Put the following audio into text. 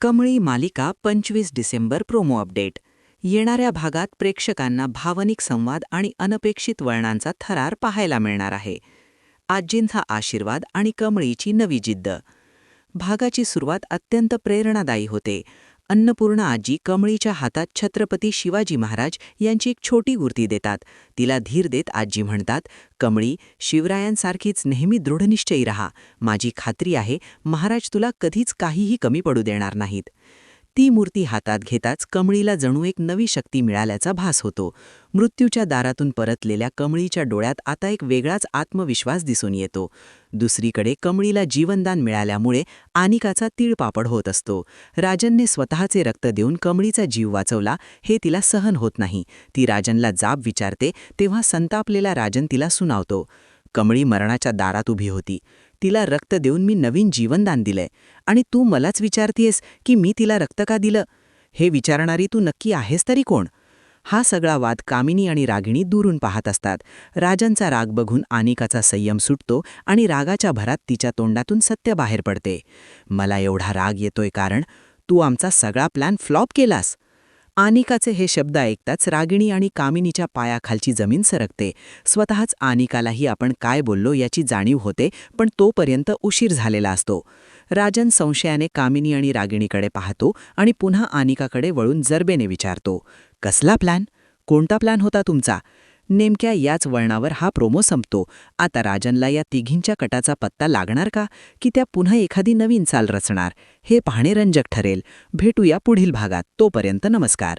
कमळी मालिका पंचवीस December promo update. येणाऱ्या भागात प्रेक्षकांना भावनिक संवाद आणि अनपेक्षित वळणांचा थरार पाहायला मिळणार आहे. आजींचा आशीर्वाद आणि कमळीची नवी जिद्द. भागाची सुरुवात अत्यंत प्रेरणादायी होते. अन्नपूर्णा आजी कमळीच्या हातात छत्रपती शिवाजी महाराज यांची एक छोटी गुर्ती देतात. तिला धीर देत आजी म्हणतात कमळी शिवरायांसारखीच नेहमी दृढनिश्चयी रहा. माझी खात्री आहे महाराज तुला कधीच काहीही कमी पडू देणार नाहीत. ती मूर्ती हातात घेताच कमळीला जणू एक नवी शक्ती मिळाल्याचा भास होतो. मृत्यूच्या दारातून परतलेल्या कमळीच्या डोळ्यात आता एक वेगळाच आत्मविश्वास दिसून येतो. दुसरीकडे कमळीला जीवनदान मिळाल्यामुळे आनिकाचा तीळपापड होत असतो. राजनने स्वतःचे रक्त देऊन कमळीचा जीव वाचवला हे तिला सहन होत नाही. ती राजनला जाब विचारते तेव्हा संतापलेला राजन तिला सुनावतो. कमळी मरणाच्या दारात उभी होती. तिला रक्त देऊन मी नवीन जीवनदान दिलंय. आणि तू मलाच विचारतीयस की मी तिला रक्त का दिलं? हे विचारणारी तू नक्की आहेस तरी कोण? हा सगळा वाद कामिनी आणि रागिणी दुरून पाहत असतात. राजांचा राग बघून आनिकाचा संयम सुटतो आणि रागाच्या भरात तिच्या तोंडातून सत्य बाहेर पडते. मला एवढा राग येतोय कारण तू आमचा सगळा प्लॅन फ्लॉप केलास. आनिकाचे हे शब्द ऐकताच रागिणी आणि कामिनीच्या पायाखालची जमीन सरकते. स्वतःच आनिकालाही आपण काय बोललो याची जाणीव होते पण तोपर्यंत उशीर झालेला असतो. राजन संशयाने कामिनी आणि रागिणीकडे पाहतो आणि पुन्हा आनिकाकडे वळून जरबेने विचारतो कसला प्लॅन? कोणता प्लॅन होता तुमचा? नेमक्या याच वळणावर हा प्रोमो संपतो. आता राजनला या तिघींच्या कटाचा पत्ता लागणार का? की त्या पुन्हा एखादी नवीन चाल रचणार? हे पाहणे रंजक ठरेल. भेटूया पुढील भागात. तोपर्यंत नमस्कार.